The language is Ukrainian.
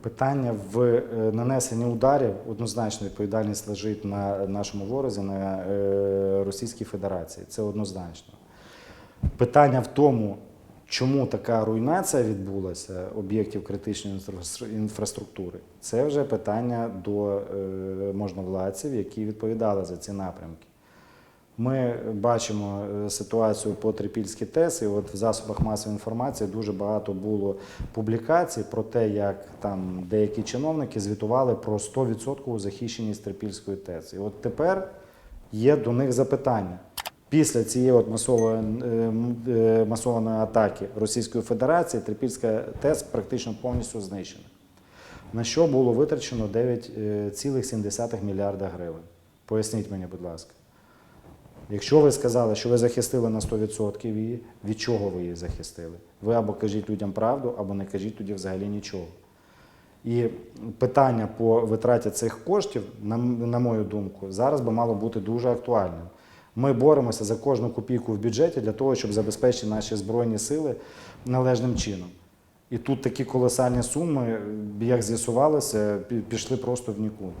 Питання в е, нанесенні ударів однозначно відповідальність лежить на нашому ворозі, на е, Російській Федерації. Це однозначно. Питання в тому, чому така руйнація відбулася об'єктів критичної інфраструктури, це вже питання до е, можновладців, які відповідали за ці напрямки. Ми бачимо е, ситуацію по Трипільській ТЕС, і от в засобах масової інформації дуже багато було публікацій про те, як там деякі чиновники звітували про 100% захищеність Трипільської ТЕС. І от тепер є до них запитання. Після цієї от масової, е, е, масованої атаки Російської Федерації Трипільська ТЕС практично повністю знищена. На що було витрачено 9,7 мільярда гривень? Поясніть мені, будь ласка. Якщо ви сказали, що ви захистили на 100% її, від чого ви її захистили? Ви або кажіть людям правду, або не кажіть тоді взагалі нічого. І питання по витраті цих коштів, на, на мою думку, зараз би мало бути дуже актуальним. Ми боремося за кожну копійку в бюджеті для того, щоб забезпечити наші збройні сили належним чином. І тут такі колосальні суми, як з'ясувалося, пішли просто в нікуди.